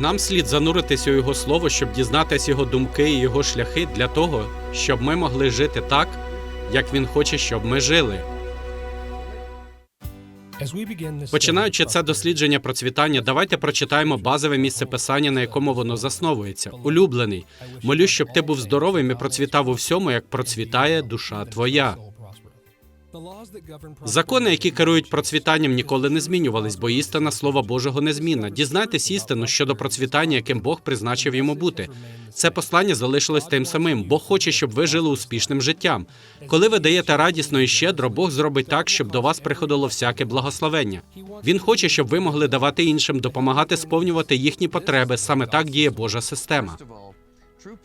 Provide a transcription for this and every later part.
Нам слід зануритися у його слово, щоб дізнатися його думки і його шляхи для того, щоб ми могли жити так, як він хоче, щоб ми жили. Починаючи це дослідження процвітання, давайте прочитаємо базове місце писання, на якому воно засновується. Улюблений. Молю, щоб ти був здоровим і процвітав у всьому, як процвітає душа твоя. Закони, які керують процвітанням, ніколи не змінювались, бо істина Слова Божого незмінна. Дізнайтесь істину щодо процвітання, яким Бог призначив йому бути. Це послання залишилось тим самим. Бог хоче, щоб ви жили успішним життям. Коли ви даєте радісно і щедро, Бог зробить так, щоб до вас приходило всяке благословення. Він хоче, щоб ви могли давати іншим, допомагати сповнювати їхні потреби. Саме так діє Божа система.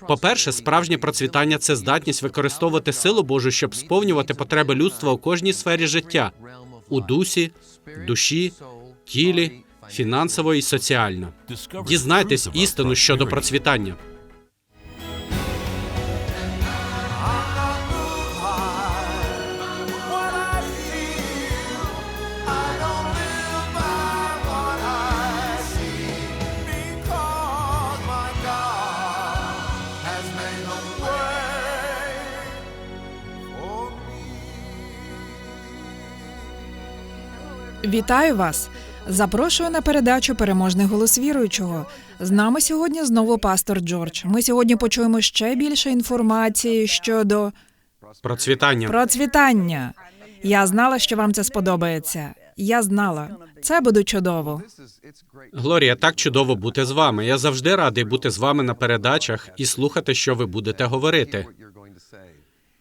По-перше, справжнє процвітання це здатність використовувати силу Божу, щоб сповнювати потреби людства у кожній сфері життя у дусі, душі, тілі, фінансово і соціально. Дізнайтесь істину щодо процвітання. Вітаю вас! Запрошую на передачу Переможний голос віруючого. З нами сьогодні знову пастор Джордж. Ми сьогодні почуємо ще більше інформації щодо Процвітання. процвітання. Я знала, що вам це сподобається. Я знала, це буде чудово. Глорія, так чудово бути з вами. Я завжди радий бути з вами на передачах і слухати, що ви будете говорити.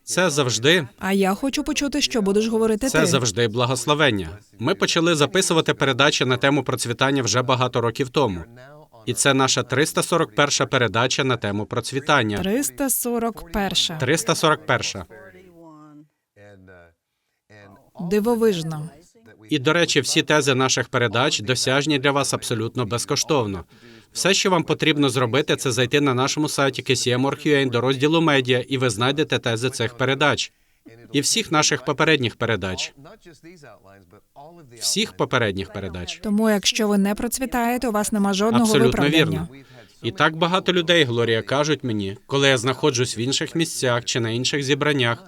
Це завжди, А я хочу почути, що будеш говорити це ти. завжди благословення. Ми почали записувати передачі на тему процвітання вже багато років тому. І це наша 341 передача на тему процвітання. 341. 341. Дивовижно. І, до речі, всі тези наших передач досяжні для вас абсолютно безкоштовно. Все, що вам потрібно зробити, це зайти на нашому сайті KCM.org.ua до розділу медіа, і ви знайдете тези цих передач. І всіх наших попередніх передач. Всіх попередніх передач. Тому, якщо ви не процвітаєте, у вас нема жодного Абсолютно виправдання. вірно. І так багато людей, Глорія, кажуть мені, коли я знаходжусь в інших місцях чи на інших зібраннях,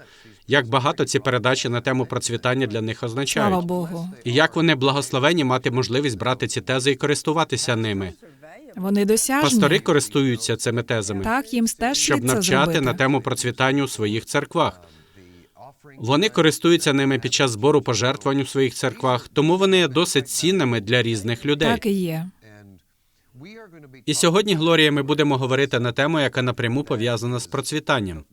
як багато ці передачі на тему процвітання для них означають. Слава Богу. І як вони благословені мати можливість брати ці тези і користуватися ними. Вони досяжні. Пастори користуються цими тезами, Так, їм теж щоб навчати зробити. на тему процвітання у своїх церквах. Вони користуються ними під час збору пожертвувань у своїх церквах, тому вони є досить цінними для різних людей. Так і є. І сьогодні, Глорія, ми будемо говорити на тему, яка напряму пов'язана з процвітанням.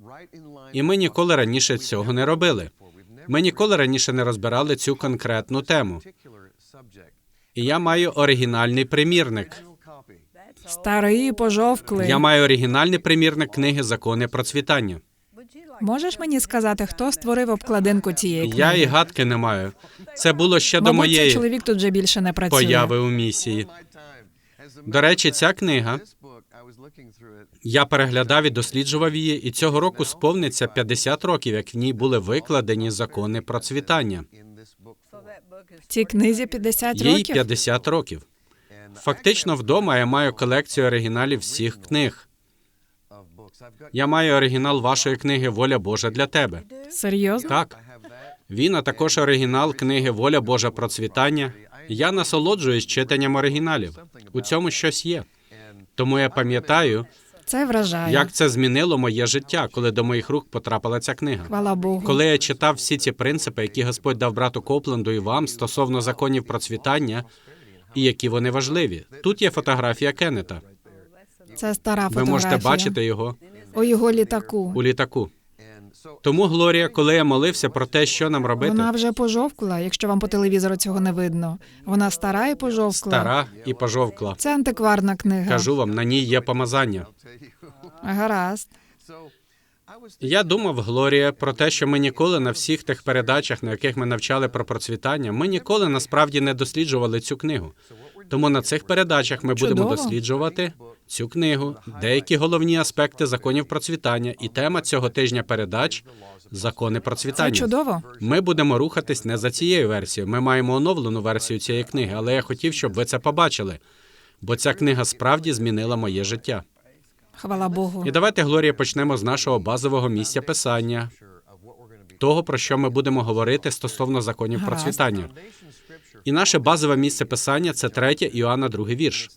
І ми ніколи раніше цього не робили. Ми ніколи раніше не розбирали цю конкретну тему. І я маю оригінальний примірник. Старий пожовклий. Я маю оригінальний примірник книги Закони процвітання. Можеш мені сказати, хто створив обкладинку цієї книги? Я і гадки не маю. Це було ще до Мабуть, цей моєї чоловік тут вже більше не працює. появи у місії. До речі, ця книга я переглядав і досліджував її, і цього року сповниться 50 років, як в ній були викладені закони процвітання. Цій книзі 50 Їй років. 50 років. Фактично, вдома я маю колекцію оригіналів всіх книг. Я маю оригінал вашої книги Воля Божа для тебе. Серйозно? Так. Він, а також оригінал книги Воля Божа процвітання. Я насолоджуюсь читанням оригіналів. У цьому щось є. Тому я пам'ятаю, Це вражає. як це змінило моє життя, коли до моїх рук потрапила ця книга. Хвала Богу. Коли я читав всі ці принципи, які Господь дав брату Копленду і вам стосовно законів процвітання, і які вони важливі. Тут є фотографія Кеннета. Це стара Ви можете бачити його У його літаку. у літаку. Тому, Глорія, коли я молився про те, що нам робити, Вона вже пожовкла, якщо вам по телевізору цього не видно. Вона стара і пожовкла. стара і пожовкла. Це антикварна книга. Кажу вам, на ній є помазання. Гаразд. Я думав, Глорія, про те, що ми ніколи на всіх тих передачах, на яких ми навчали про процвітання, ми ніколи насправді не досліджували цю книгу. Тому на цих передачах ми будемо досліджувати цю книгу, деякі головні аспекти законів процвітання, і тема цього тижня передач закони Це процвітання. чудово. Ми будемо рухатись не за цією версією. Ми маємо оновлену версію цієї книги, але я хотів, щоб ви це побачили. бо ця книга справді змінила моє життя. Хвала Богу. І давайте, Глорія, почнемо з нашого базового місця писання, того, про що ми будемо говорити стосовно законів Гаразд. процвітання. І наше базове місце писання це 3 Іоанна, другий вірш.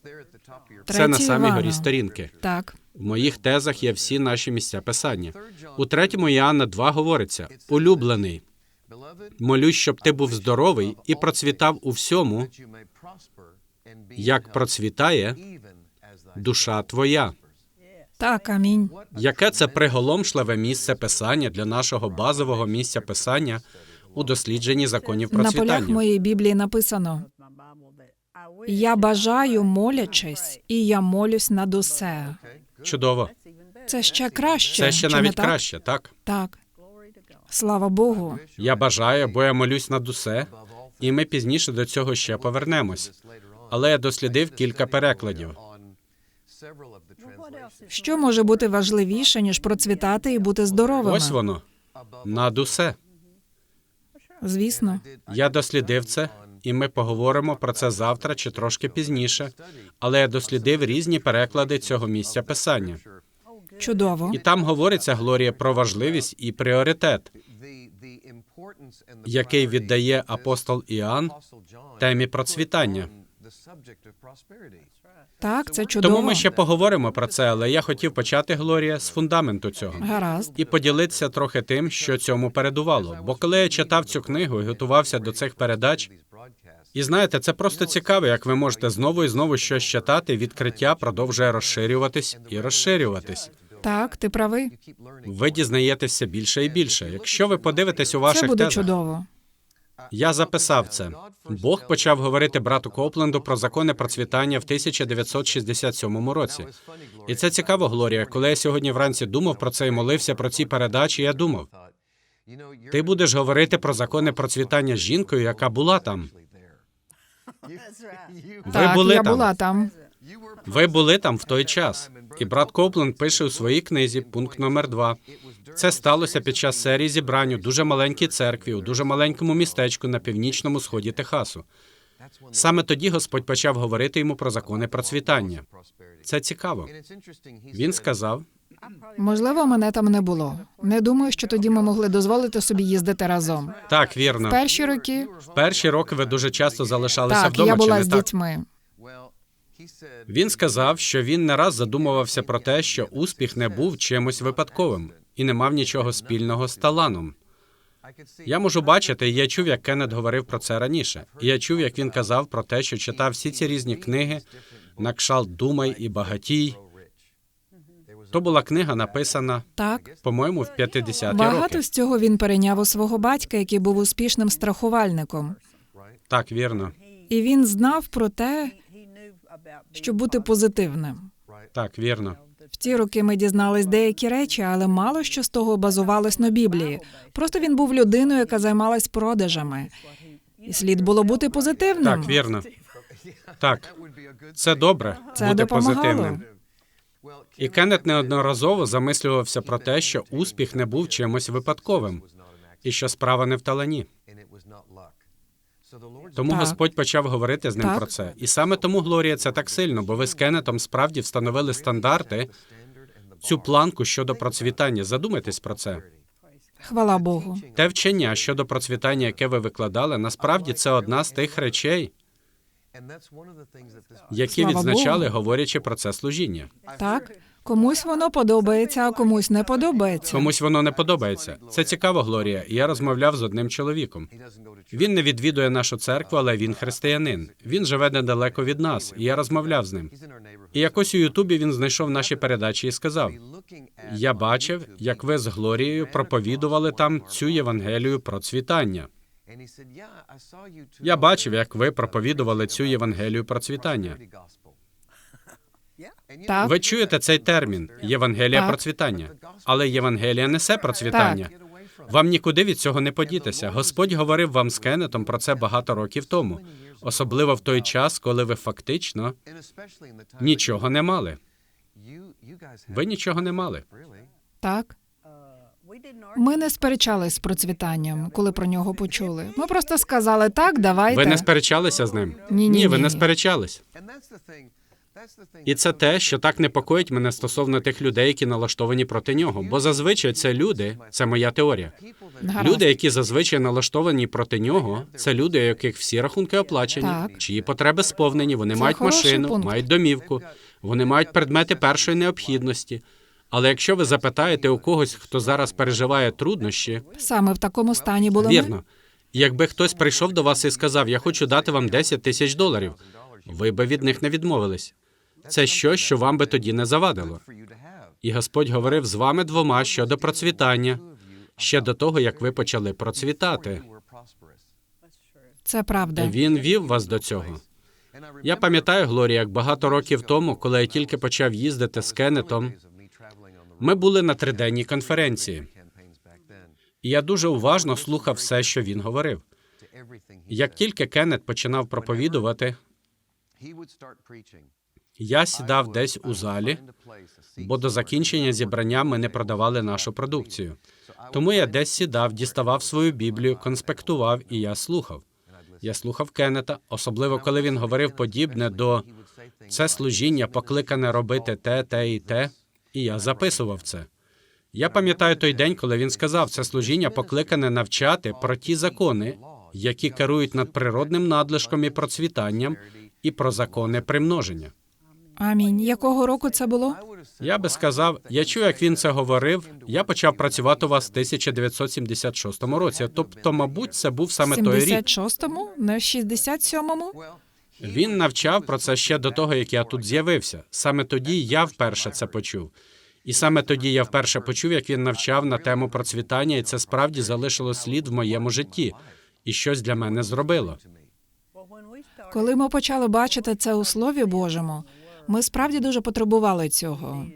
Це на самій Івана. горі сторінки. Так, В моїх тезах є всі наші місця писання. У 3 Іоанна 2 говориться: улюблений, молюсь, щоб ти був здоровий і процвітав у всьому, як процвітає душа твоя. Так, амінь. Яке це приголомшливе місце писання для нашого базового місця писання у дослідженні законів На полях моєї Біблії написано: Я бажаю, молячись, і я молюсь над усе. Чудово. Це ще краще. Це ще чи навіть так? краще, так? Так. Слава Богу. Я бажаю, бо я молюсь над усе, і ми пізніше до цього ще повернемось. Але я дослідив кілька перекладів. Що може бути важливіше, ніж процвітати і бути здоровими? Ось воно над усе. Звісно. Я дослідив це, і ми поговоримо про це завтра чи трошки пізніше. Але я дослідив різні переклади цього місця писання. Чудово. І там говориться Глорія про важливість і пріоритет, який віддає апостол Іоанн темі процвітання. Так, це чудово. Тому ми ще поговоримо про це, але я хотів почати Глорія з фундаменту цього Гаразд. і поділитися трохи тим, що цьому передувало. Бо коли я читав цю книгу і готувався до цих передач, і знаєте, це просто цікаво, як ви можете знову і знову щось читати. Відкриття продовжує розширюватись і розширюватись. Так, ти правий. Ви дізнаєтеся більше і більше. Якщо ви подивитесь у Це ваших буде тезах, чудово. Я записав це. Бог почав говорити брату Копленду про закони процвітання в 1967 році. І це цікаво, Глорія. Коли я сьогодні вранці думав про це і молився про ці передачі, я думав, ти будеш говорити про закони процвітання з жінкою, яка була там. Ви так, були я там. була там. Ви були там в той час. І брат Копленд пише у своїй книзі, пункт номер два. Це сталося під час серії зібрань у дуже маленькій церкві, у дуже маленькому містечку на північному сході Техасу. Саме тоді Господь почав говорити йому про закони процвітання. Це цікаво. Він сказав: Можливо, мене там не було. Не думаю, що тоді ми могли дозволити собі їздити разом. так, вірно. Перші роки В перші роки ви дуже часто залишалися так, вдома. я чи не з так? дітьми. Він сказав, що він не раз задумувався про те, що успіх не був чимось випадковим і не мав нічого спільного з таланом. Я можу бачити, і я чув, як Кеннет говорив про це раніше. І я чув, як він казав про те, що читав всі ці різні книги на кшалт Думай і багатій. То була книга, написана, Так, по-моєму, в 50-ті багато з цього він перейняв у свого батька, який був успішним страхувальником. Так, вірно. І він знав про те, що бути позитивним. Так, вірно. В ті роки ми дізнались деякі речі, але мало що з того базувалось на Біблії. Просто він був людиною, яка займалась продажами. І слід було бути позитивним. Так, вірно. Так, це добре Це бути допомагало. позитивним. І Кеннет неодноразово замислювався про те, що успіх не був чимось випадковим, і що справа не в талані. Тому Так. Господь почав говорити з ним Так. про це. І саме тому Глорія це так сильно, бо ви з Кеннетом справді встановили стандарти, цю планку щодо процвітання. Задумайтесь про це. Хвала Богу. Те вчення щодо процвітання, яке ви викладали, насправді це одна з тих речей, які Слава відзначали, Богу. говорячи про це служіння. Так, комусь воно подобається, а комусь не подобається. Комусь воно не подобається. Це цікаво, Глорія. Я розмовляв з одним чоловіком. Він не відвідує нашу церкву, але він християнин. Він живе недалеко від нас, і я розмовляв з ним. І якось у Ютубі він знайшов наші передачі і сказав: Я бачив, як ви з Глорією проповідували там цю Євангелію про цвітання. Я бачив, як ви проповідували цю Євангелію про цвітання. Так, Ви чуєте цей термін Євангелія Так. процвітання, але Євангелія несе процвітання. Вам нікуди від цього не подітися. Господь говорив вам з Кеннетом про це багато років тому, особливо в той час, коли ви фактично нічого не мали. Ви нічого не мали. так. Ми не сперечались з процвітанням, коли про нього почули. Ми просто сказали так, давайте. Ви не сперечалися з ним? Ні, ні, Ні, ви не ні. сперечались. І це те, що так непокоїть мене стосовно тих людей, які налаштовані проти нього. Бо зазвичай це люди, це моя теорія. Люди, які зазвичай налаштовані проти нього, це люди, у яких всі рахунки оплачені, Так. чиї потреби сповнені, вони Це мають машину, пункт. мають домівку, вони мають предмети першої необхідності. Але якщо ви запитаєте у когось, хто зараз переживає труднощі, Саме в такому стані були ми. вірно, якби хтось прийшов до вас і сказав, я хочу дати вам 10 тисяч доларів, ви би від них не відмовились. Це щось, що вам би тоді не завадило. І Господь говорив з вами двома щодо процвітання, ще до того, як ви почали процвітати. Це правда. Він вів вас до цього. Я пам'ятаю, Глорія, як багато років тому, коли я тільки почав їздити з Кеннетом, ми були на триденній конференції. І я дуже уважно слухав все, що він говорив. Як тільки Кеннет починав проповідувати, я сідав десь у залі, бо до закінчення зібрання ми не продавали нашу продукцію. Тому я десь сідав, діставав свою біблію, конспектував, і я слухав. Я слухав Кеннета, особливо коли він говорив подібне до це служіння покликане робити те, те і те, і я записував це. Я пам'ятаю той день, коли він сказав, це служіння покликане навчати про ті закони, які керують над природним надлишком і процвітанням, і про закони примноження. Амінь. Якого року це було? Я би сказав, я чув, як він це говорив. Я почав працювати у вас в 1976 році. Тобто, мабуть, це був саме той рік. 76-му, не в 67-му? Він навчав про це ще до того, як я тут з'явився. Саме тоді я вперше це почув. І саме тоді я вперше почув, як він навчав на тему процвітання, і це справді залишило слід в моєму житті, і щось для мене зробило. Коли ми почали бачити це у Слові Божому, ми справді дуже потребували цього.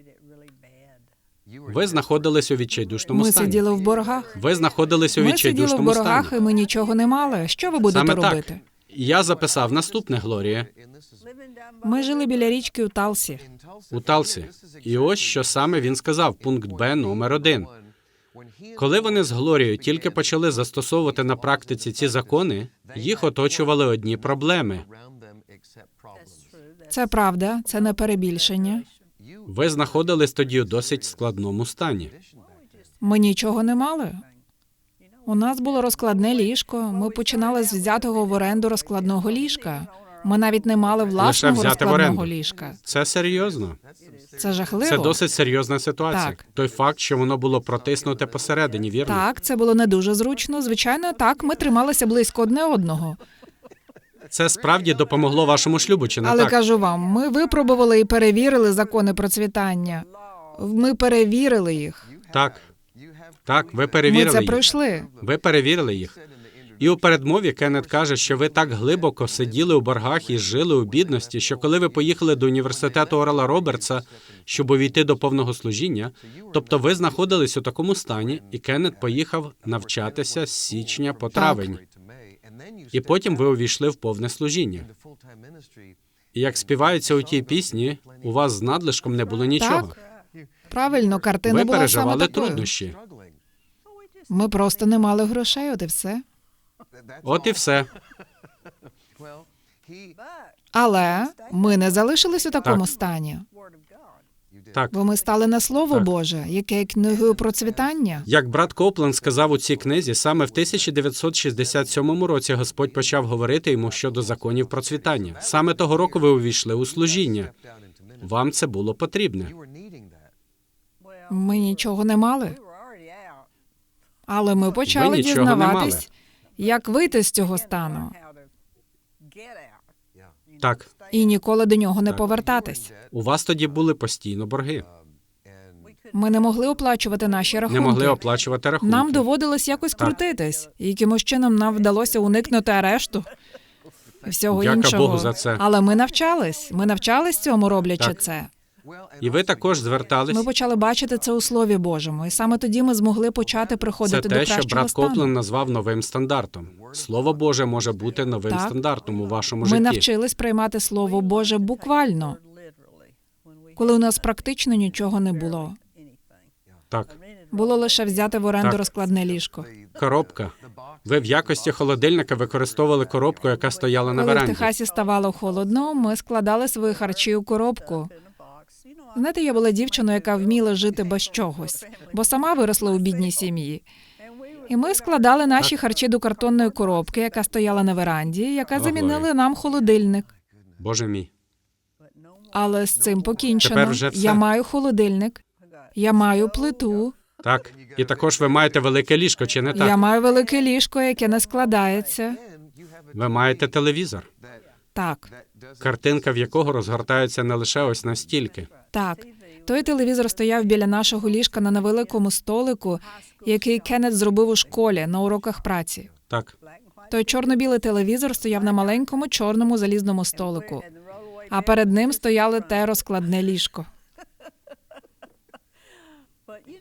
Ви знаходились у відчайдушному Ми стані. сиділи в боргах. Ви знаходились у Ми сиділи в боргах, стані. і ми нічого не мали. Що ви будете Саме робити? так. Я записав наступне, Глорія, Ми жили біля річки у Талсі. у Талсі. І ось що саме він сказав, пункт Б номер один. Коли вони з Глорією тільки почали застосовувати на практиці ці закони, їх оточували одні проблеми. Це правда, це не перебільшення. Ви знаходились тоді у досить складному стані. Ми нічого не мали. У нас було розкладне ліжко. Ми починали з взятого в оренду розкладного ліжка. Ми навіть не мали власного взяти в розкладного оренду. ліжка. Це серйозно. Це жахливо. Це досить серйозна ситуація. Так. Той факт, що воно було протиснуте посередині, вірно? Так, це було не дуже зручно. Звичайно, так, ми трималися близько одне одного. Це справді допомогло вашому шлюбу, чи не Але так? кажу вам, ми випробували і перевірили закони процвітання. Ми перевірили їх. Так. Так, ви Ми перевірили це їх. пройшли. Ви перевірили їх. І у передмові Кеннет каже, що ви так глибоко сиділи у боргах і жили у бідності, що коли ви поїхали до університету Орла Робертса, щоб увійти до повного служіння, тобто ви знаходились у такому стані, і Кеннет поїхав навчатися з січня по травень, і потім ви увійшли в повне служіння. І як співається у тій пісні, у вас з надлишком не було нічого. Правильно, картина Ви була саме переживали такою. труднощі. Ми просто не мали грошей, от і все. От і все. Але ми не залишились у такому Так. стані, Так. бо ми стали на слово Так. Боже, яке книгою процвітання. Як брат Копланд сказав у цій книзі, саме в 1967 році Господь почав говорити йому щодо законів процвітання. Саме того року ви увійшли у служіння. Вам це було потрібне. Ми нічого не мали, але ми почали нічого дізнаватись, як вийти з цього стану Так, і ніколи до нього не повертатись. у вас тоді були постійно борги. Ми не могли оплачувати наші Не могли оплачувати рахунки. Нам доводилось якось Так. крутитись, і якимось чином нам вдалося уникнути арешту і всього Дяка іншого. Богу за це. Але ми навчались. Ми навчались цьому, роблячи Так. це. І ви також звертались. Ми почали бачити це у Слові Божому, і саме тоді ми змогли почати Це приходити до те, що брат стану. Копланд назвав новим стандартом. Слово Боже може бути новим Так. стандартом у вашому Ми житті. навчились приймати Слово Боже буквально, коли у нас практично нічого не було. Так. було лише взяти в оренду Так. розкладне ліжко. Коробка. Ви в якості холодильника використовували коробку, яка стояла на Коли в. Техасі ставало холодно, ми складали свої харчі у коробку. Знаєте, я була дівчиною, яка вміла жити без чогось, бо сама виросла у бідній сім'ї. І ми складали наші харчі до картонної коробки, яка стояла на веранді, яка замінила нам холодильник. Боже мій. Але з цим покінчено. Тепер вже все. Я маю холодильник, я маю плиту, Так. І також ви маєте велике ліжко, чи не так? я маю велике ліжко, яке не складається. Ви маєте телевізор, Так, картинка в якого розгортається не лише ось настільки. так. Той телевізор стояв біля нашого ліжка на невеликому столику, який Кеннет зробив у школі на уроках праці. Так. Той чорно-білий телевізор стояв на маленькому чорному залізному столику, а перед ним стояло те розкладне ліжко.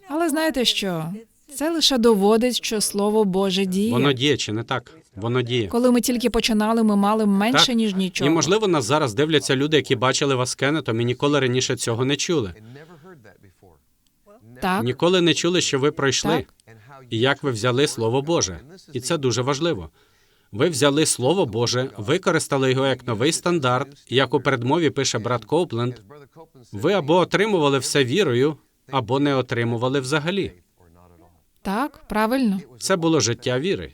Але знаєте що? Це лише доводить, що слово Боже діє. Воно діє чи не так? Воно діє. Коли ми тільки починали, ми мали менше Так. ніж нічого. І можливо нас зараз дивляться люди, які бачили вас з Кеннетом і ніколи раніше цього не чули. так, Ніколи не чули, що ви пройшли, Так. і як ви взяли Слово Боже. І це дуже важливо. Ви взяли Слово Боже, використали його як новий стандарт, і як у передмові пише брат Копленд, ви або отримували все вірою, або не отримували взагалі. так, правильно. Це було життя віри.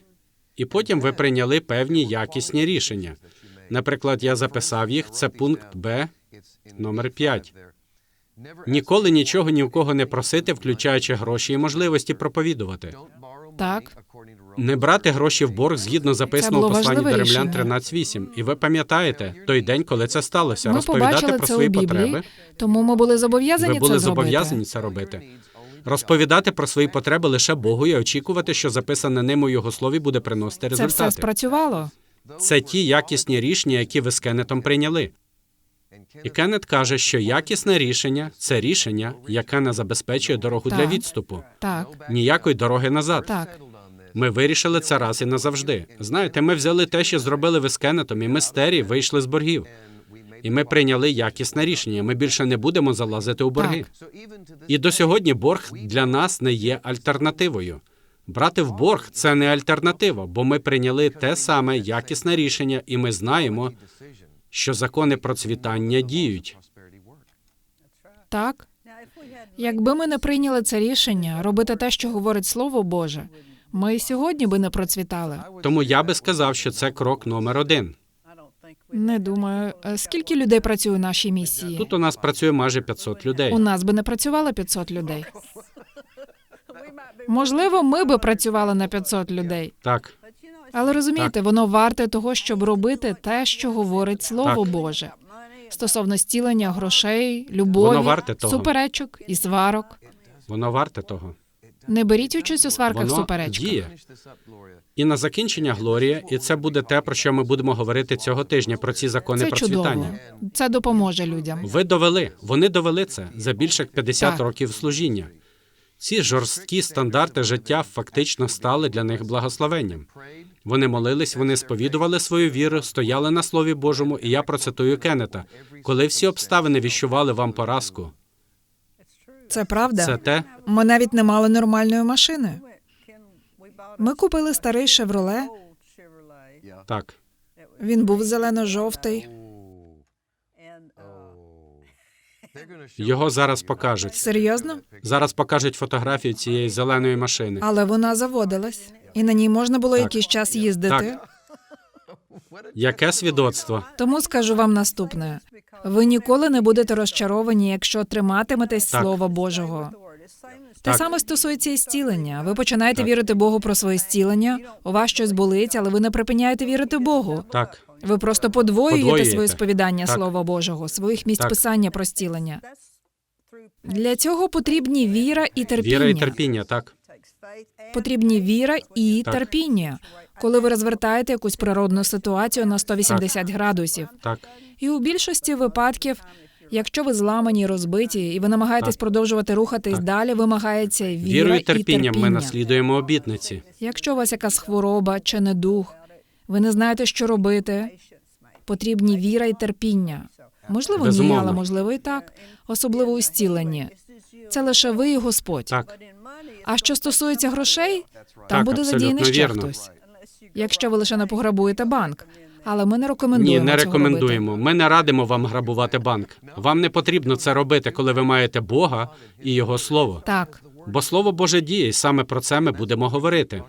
І потім ви прийняли певні якісні рішення. Наприклад, я записав їх. Це пункт Б, номер 5. Ніколи нічого ні в кого не просити, включаючи гроші і можливості проповідувати. Так, Не брати гроші в борг згідно записаного посланні до римлян 13.8. І ви пам'ятаєте той день, коли це сталося, ми розповідати про свої Біблії, потреби. тому ми були зобов'язані Ви були зобов'язані це робити. Розповідати про свої потреби лише Богу і очікувати, що записане ним у його слові буде приносити Це все спрацювало. Це ті якісні рішення, які ви з Кеннетом прийняли. І Кеннет каже, що якісне рішення це рішення, яке не забезпечує дорогу для відступу. Так, Ніякої дороги назад. так. Ми вирішили це раз і назавжди. Знаєте, ми взяли те, що зробили ви з Кеннетом, і ми з Террі вийшли з боргів. І ми прийняли якісне рішення. Ми більше не будемо залазити у борги. І до сьогодні борг для нас не є альтернативою. Брати в борг це не альтернатива, бо ми прийняли те саме якісне рішення, і ми знаємо, що закони процвітання діють. Так. Якби ми не прийняли це рішення робити те, що говорить Слово Боже, ми сьогодні би не процвітали. Тому я би сказав, що це крок номер один. Не думаю, Е, скільки людей працює у нашій місії. Тут у нас працює майже 500 людей. У нас би не працювало 500 людей. Можливо, ми би працювали на 500 людей. Так, Але розумієте, воно варте того, щоб робити те, що говорить Слово Так. Боже. Стосовно стілення грошей, любові, Воно варте того. суперечок і сварок. воно варте того. Не беріть участь у сварках Воно суперечках. діє. І на закінчення Глорія, і це буде те, про що ми будемо говорити цього тижня, про ці закони Це чудово. процвітання. Це допоможе людям. Ви довели, вони довели це за більше як 50 Так. років служіння. Ці жорсткі стандарти життя фактично стали для них благословенням. Вони молились, вони сповідували свою віру, стояли на слові Божому, і я процитую Кеннета. Коли всі обставини віщували вам поразку, Це правда. це те, Ми навіть не мали нормальної машини. Ми купили старий шевроле. так. Він був зелено-жовтий. Його зараз покажуть. Серйозно? Зараз покажуть фотографію цієї зеленої машини. Але вона заводилась, і на ній можна було якийсь час їздити. Так. Яке свідоцтво? Тому скажу вам наступне: ви ніколи не будете розчаровані, якщо триматиметесь Так. Слова Божого. Те саме стосується і зцілення. Ви починаєте Так. вірити Богу про своє зцілення, у вас щось болить, але ви не припиняєте вірити Богу. Так, Ви просто подвоюєте, Подвоюєте. своє сповідання Так. Слова Божого, своїх місць Так. писання про зцілення. Для цього потрібні віра і терпіння. віра і терпіння, так. Потрібні віра і Так. терпіння, коли ви розвертаєте якусь природну ситуацію на 180 градусів. Так, І у більшості випадків, якщо ви зламані, і розбиті, і ви намагаєтесь Так. продовжувати рухатись Так. далі, вимагається віра вірою і і терпіння. ми наслідуємо обітниці. Якщо у вас якась хвороба чи недух, ви не знаєте, що робити. Потрібні віра і терпіння. Можливо, ні, але можливо і так, особливо у зціленні. Це лише ви і Господь. Так, А що стосується грошей, там Так, буде задіяний ще вірно. хтось. Якщо ви лише не пограбуєте банк. Але ми не Ні, рекомендуємо. не цього рекомендуємо. робити. Ми не радимо вам грабувати банк. Вам не потрібно це робити, коли ви маєте Бога і Його слово. Так, Бо слово Боже діє, і саме про це ми будемо говорити.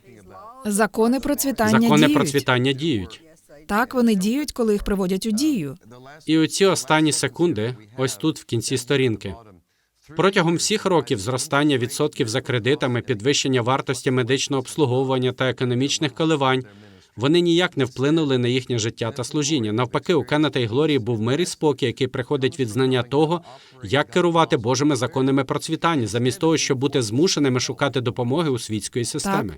закони процвітання Закони діють. процвітання діють. Так, вони діють, коли їх приводять у дію. І оці останні секунди, ось тут, в кінці сторінки. Протягом всіх років зростання відсотків за кредитами, підвищення вартості медичного обслуговування та економічних коливань. Вони ніяк не вплинули на їхнє життя та служіння. Навпаки, у Кеннета і Глорії був мир і спокій, який приходить від знання того, як керувати Божими законами процвітання, замість того, щоб бути змушеними шукати допомоги у світської системи.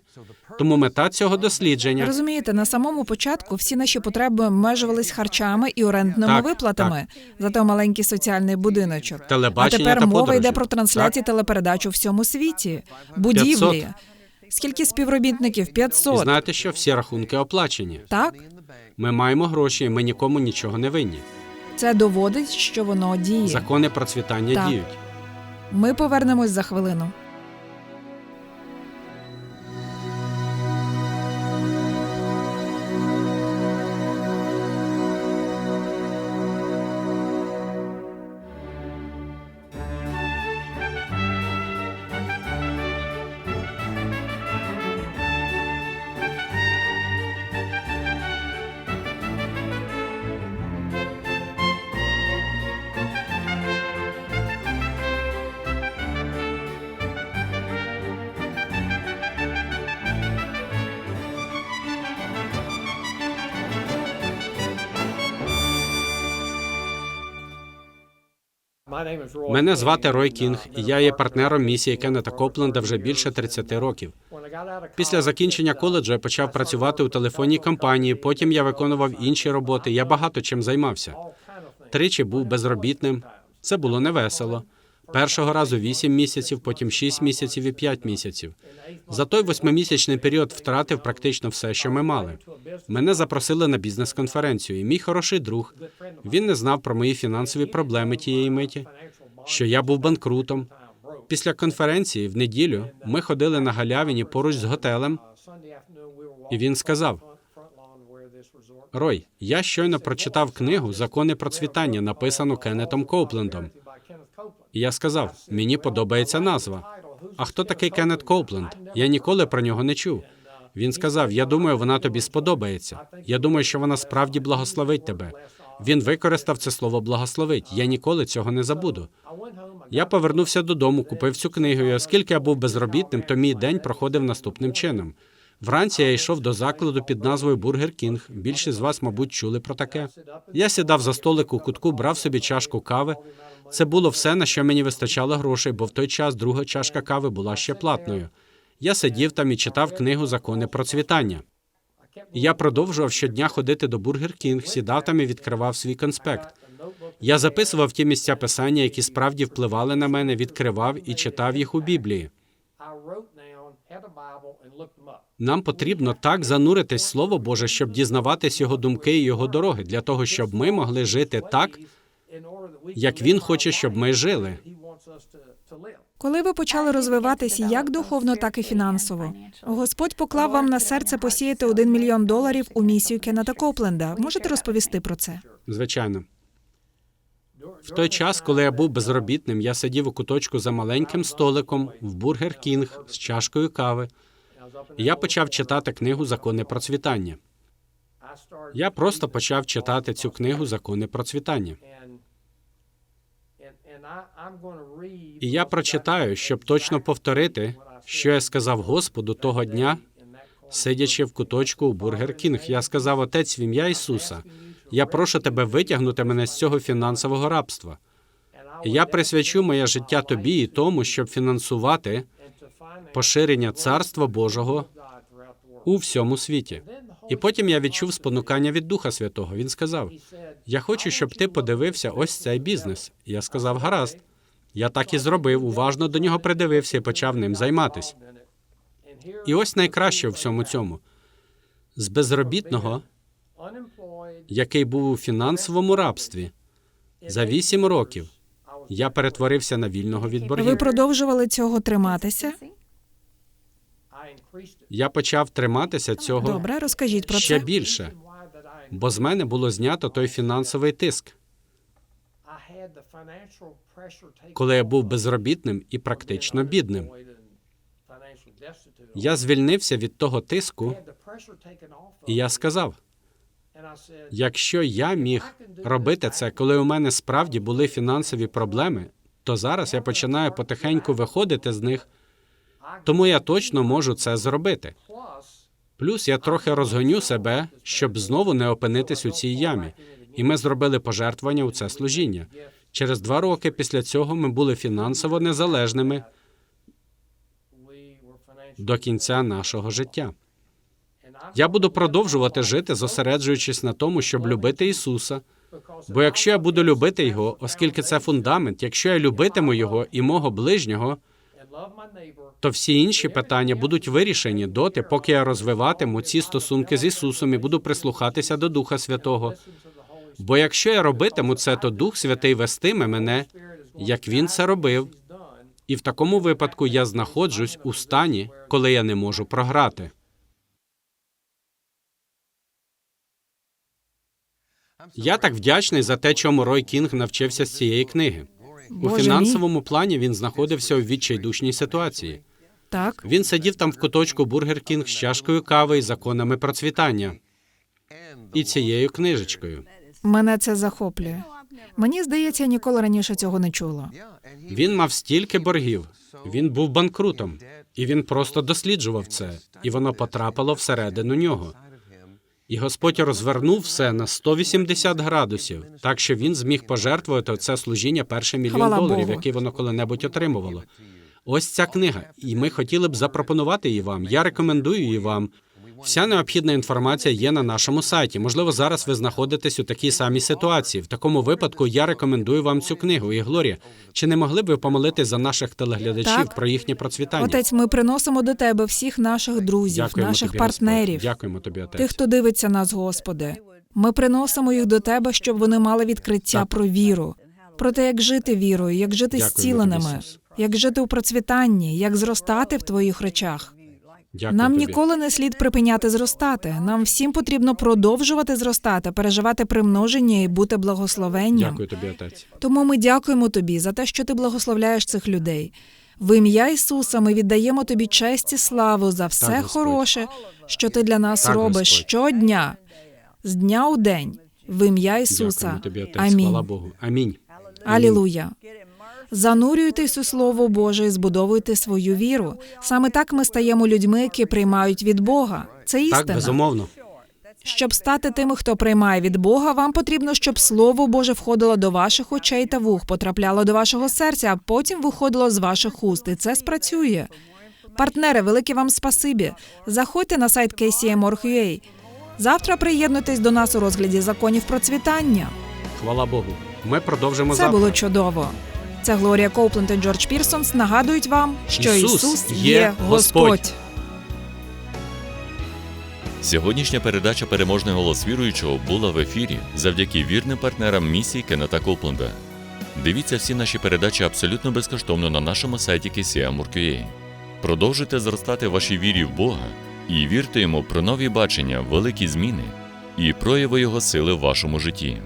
Тому мета цього дослідження Розумієте, на самому початку всі наші потреби обмежувались харчами і орендними Так, виплатами за той маленький соціальний будиночок. А тепер та мова подорожі. йде про трансляції телепередач у всьому світі, будівлі. 500. Скільки співробітників? і 500. знаєте, що всі рахунки оплачені. Так, Ми маємо гроші, і ми нікому нічого не винні. це доводить, що воно діє. Закони процвітання Так. діють. Ми повернемось за хвилину. Мене звати Рой Кінг, і я є партнером місії Кеннета Копленда вже більше 30 років. Після закінчення коледжу я почав працювати у телефонній компанії. Потім я виконував інші роботи. Я багато чим займався. Тричі був безробітним. Це було невесело. Першого разу 8 місяців, потім 6 місяців і 5 місяців. За той восьмимісячний період втратив практично все, що ми мали. Мене запросили на бізнес-конференцію, і мій хороший друг. Він не знав про мої фінансові проблеми тієї миті, що я був банкрутом. Після конференції в неділю ми ходили на галявині поруч з готелем, і він сказав: Рой, я щойно прочитав книгу Закони процвітання, написану Кеннетом Коуплендом. Я сказав: мені подобається назва. А хто такий Кеннет Коупленд? Я ніколи про нього не чув. Він сказав: Я думаю, вона тобі сподобається. Я думаю, що вона справді благословить тебе. Він використав це слово благословить. Я ніколи цього не забуду. Я повернувся додому, купив цю книгу, і оскільки я був безробітним, то мій день проходив наступним чином. Вранці я йшов до закладу під назвою Бургер Кінг. Більшість з вас, мабуть, чули про таке. Я сідав за столик у кутку, брав собі чашку кави. Це було все, на що мені вистачало грошей, бо в той час друга чашка кави була ще платною. Я сидів там і читав книгу Закони процвітання. Я продовжував щодня ходити до Бургер Кінг, сідав там і відкривав свій конспект. Я записував ті місця писання, які справді впливали на мене, відкривав і читав їх у Біблії. Нам потрібно так зануритись Слово Боже, щоб дізнаватись його думки і його дороги, для того, щоб ми могли жити так, як він хоче, щоб ми жили. Коли ви почали розвиватися як духовно, так і фінансово, Господь поклав вам на серце посіяти один мільйон доларів у місію Кеннета Копленда. Можете розповісти про це? Звичайно. В той час, коли я був безробітним, я сидів у куточку за маленьким столиком в Бургер Кінг з чашкою кави. І я почав читати книгу Закони процвітання. Я просто почав читати цю книгу Закони процвітання. І я прочитаю, щоб точно повторити, що я сказав Господу того дня, сидячи в куточку у Бургер Кінг. Я сказав Отець в ім'я Ісуса. Я прошу тебе витягнути мене з цього фінансового рабства. Я присвячу моє життя тобі і тому, щоб фінансувати поширення царства Божого у всьому світі. І потім я відчув спонукання від Духа Святого. Він сказав: Я хочу, щоб ти подивився ось цей бізнес. Я сказав: гаразд. Я так і зробив, уважно до нього придивився і почав ним займатись. І ось найкраще у всьому цьому: з безробітного, який був у фінансовому рабстві, за вісім років я перетворився на вільного від Ви продовжували цього триматися? Я почав триматися цього Добре, розкажіть про ще це. більше, бо з мене було знято той фінансовий тиск, коли я був безробітним і практично бідним. Я звільнився від того тиску, і я сказав: якщо я міг робити це, коли у мене справді були фінансові проблеми, то зараз я починаю потихеньку виходити з них, тому я точно можу це зробити. Плюс я трохи розгоню себе, щоб знову не опинитись у цій ямі. І ми зробили пожертвування у це служіння. Через два роки після цього ми були фінансово незалежними до кінця нашого життя. Я буду продовжувати жити, зосереджуючись на тому, щоб любити Ісуса. Бо якщо я буду любити Його, оскільки це фундамент, якщо я любитиму Його і мого ближнього, то всі інші питання будуть вирішені доти, поки я розвиватиму ці стосунки з Ісусом і буду прислухатися до Духа Святого. Бо якщо я робитиму це, то Дух Святий вестиме мене, як він це робив, і в такому випадку я знаходжусь у стані, коли я не можу програти. Я так вдячний за те, чому Рой Кінг навчився з цієї книги. У фінансовому плані він знаходився у відчайдушній ситуації. Так, Він сидів там в куточку Бургер Кінг з чашкою кави і законами процвітання і цією книжечкою. мене це захоплює. Мені здається, я ніколи раніше цього не чула. Він мав стільки боргів. Він був банкрутом, і він просто досліджував це, і воно потрапило всередину нього. І Господь розвернув все на 180 градусів, так що він зміг пожертвувати це служіння перший мільйон Хвала доларів, Богу. який воно коли-небудь отримувало. Ось ця книга, і ми хотіли б запропонувати її вам. Я рекомендую її вам. Вся необхідна інформація є на нашому сайті. Можливо, зараз ви знаходитесь у такій самій ситуації. В такому випадку я рекомендую вам цю книгу. І Глорія, чи не могли б ви помолитись за наших телеглядачів Так. про їхнє процвітання? Отець, ми приносимо до тебе всіх наших друзів, Дякуємо наших тобі, партнерів, Господь. Дякуємо тобі, отець. тих, хто дивиться нас, Господи. Ми приносимо їх до тебе, щоб вони мали відкриття Так. про віру, про те, як жити вірою, як жити Дякуємо зціленими, тобі, як жити у процвітанні, як зростати в твоїх речах. Дякую Нам тобі. ніколи не слід припиняти зростати. Нам всім потрібно продовжувати зростати, переживати примноження і бути благословенням. Дякую тобі, отець. Тому ми дякуємо тобі за те, що ти благословляєш цих людей. В ім'я Ісуса ми віддаємо тобі честь і славу за все Так, хороше, що ти для нас Так, робиш Господь. щодня, з дня у день. В ім'я Ісуса. Дякуємо тобі, отець. Амінь. Слава Богу. Амінь. Алілуя. Занурюйтесь у Слово Боже і збудовуйте свою віру. Саме так ми стаємо людьми, які приймають від Бога. Це істина. Так, безумовно. Щоб стати тими, хто приймає від Бога, вам потрібно, щоб Слово Боже входило до ваших очей та вух, потрапляло до вашого серця, а потім виходило з ваших уст. І це спрацює. Партнери, велике вам спасибі. Заходьте на сайт KCM.org.ua. Завтра приєднуйтесь до нас у розгляді законів процвітання. Хвала Богу. Ми продовжимо Це завтра. було чудово. Це Глорія Коупленд і Джордж Пірсонс нагадують вам, що Ісус Ісус, є Господь. Господь. Сьогоднішня передача Переможний голос віруючого була в ефірі завдяки вірним партнерам місії Кеннета Копленда. Дивіться всі наші передачі абсолютно безкоштовно на нашому сайті KCM.org.ua. Продовжуйте зростати вашій вірі в Бога і вірте йому про нові бачення, великі зміни і прояви Його сили в вашому житті.